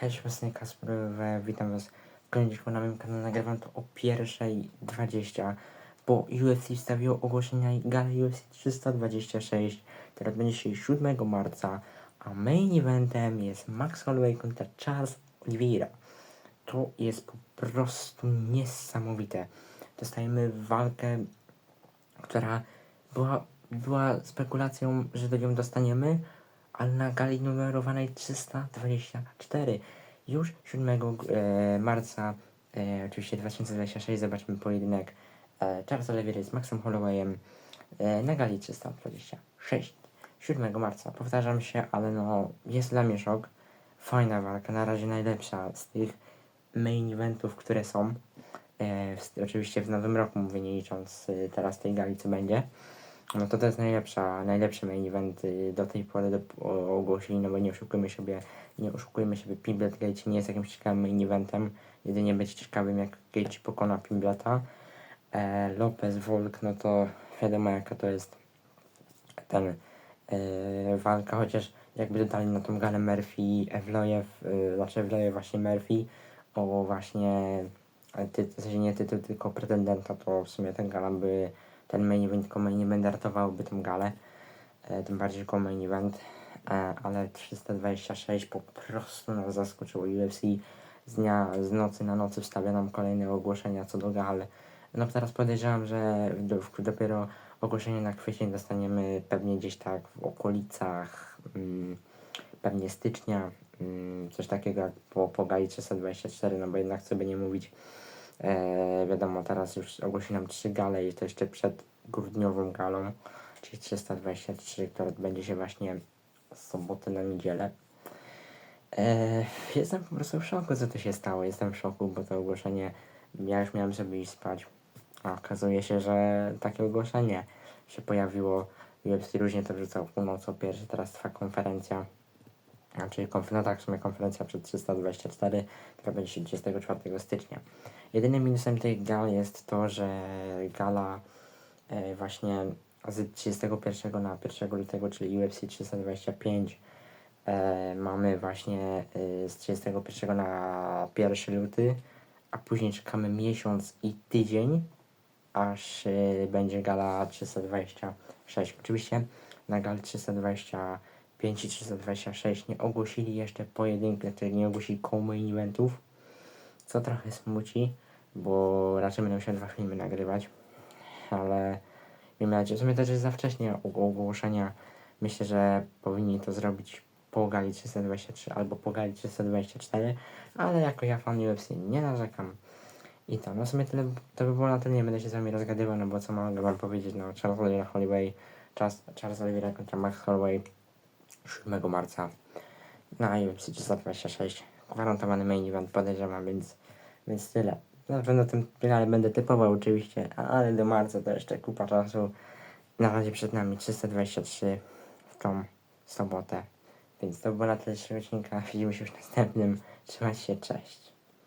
Cześć, właśnie Kasper, witam was w kolejnym na moim kanale. Nagrywam to o pierwszej 20, bo UFC wstawiło ogłoszenia i gala UFC 326, która będzie się 7 marca, a main eventem jest Max Holloway kontra Charles Oliveira. To jest po prostu niesamowite. Dostajemy walkę, która była, była spekulacją, że do nią dostaniemy, ale na gali numerowanej 324. Już 7 e, marca, e, oczywiście 2026, zobaczymy pojedynek e, Charles Oliveira z Maxem Hollowayem e, na gali 326. 7 marca, powtarzam się, ale no jest dla mnie szok. Fajna walka, na razie najlepsza z tych main eventów, które są. E, w, oczywiście w nowym roku mówię, nie licząc e, teraz tej gali, co będzie. No to to jest najlepsza, najlepszy main event y, do tej pory do, o, ogłosili, no bo nie oszukujmy siebie, nie oszukujmy siebie, Pimblet Gate nie jest jakimś ciekawym main eventem, jedynie będzie ciekawym jak Gate pokona Pimbleta. E, Lopez Volk, no to wiadomo jaka to jest ten e, walka, chociaż jakby dodali na tą galę Murphy, Evlojew, e, znaczy Evlojew właśnie Murphy, o właśnie, e, ty, w sensie nie tytuł, tylko pretendenta, to w sumie ten gala by ten main event jako main event ratowałby tą galę, e, tym bardziej jako main event, e, ale 326 po prostu nas zaskoczyło UFC z dnia, z nocy na nocy wstawia nam kolejne ogłoszenia co do gal. No teraz podejrzewam, że dopiero ogłoszenie na kwiecień dostaniemy pewnie gdzieś tak w okolicach mm, pewnie stycznia, mm, coś takiego jak po, po gali 324, no bo jednak sobie nie mówić, E, wiadomo, teraz już ogłosili nam trzy gale i to jeszcze przed grudniową galą, czyli 323, która odbędzie się właśnie z soboty na niedzielę. E, jestem po prostu w szoku, co to się stało. Jestem w szoku, bo to ogłoszenie, ja już miałem sobie iść spać, a okazuje się, że takie ogłoszenie się pojawiło. UFC różnie to wrzucał w północ o pierwszy, teraz trwa konferencja czyli no tak, w sumie konferencja przed 324, która będzie się 24 stycznia. Jedynym minusem tej gal jest to, że gala e, właśnie z 31 na 1 lutego, czyli UFC 325, e, mamy właśnie e, z 31 na 1 luty, a później czekamy miesiąc i tydzień, aż e, będzie gala 326. Oczywiście na gal 320 5 i 326 nie ogłosili jeszcze pojedynkę, czyli nie ogłosili co-main eventów, co trochę smuci, bo raczej będą się dwa filmy nagrywać, ale miejmy nadzieję, w sumie też jest za wcześnie ogłoszenia. Myślę, że powinni to zrobić po gali 323 albo po gali 324, ale jako ja fan UFC nie narzekam. I to, no w sumie tyle, to by było na tyle, nie będę się z wami rozgadywał, no bo co mogę wam powiedzieć, no Charles Oliveira Holloway, Charles, Charles Oliveira kontra Max Holloway, 7 marca na UFC 326, gwarantowany main event podejrzewam, więc, więc tyle. Na pewno tym finale będę typował oczywiście, ale do marca to jeszcze kupa czasu. Na razie przed nami 323 w tą sobotę. Więc to było na tyle. Widzimy się już następnym. Trzymajcie się, cześć.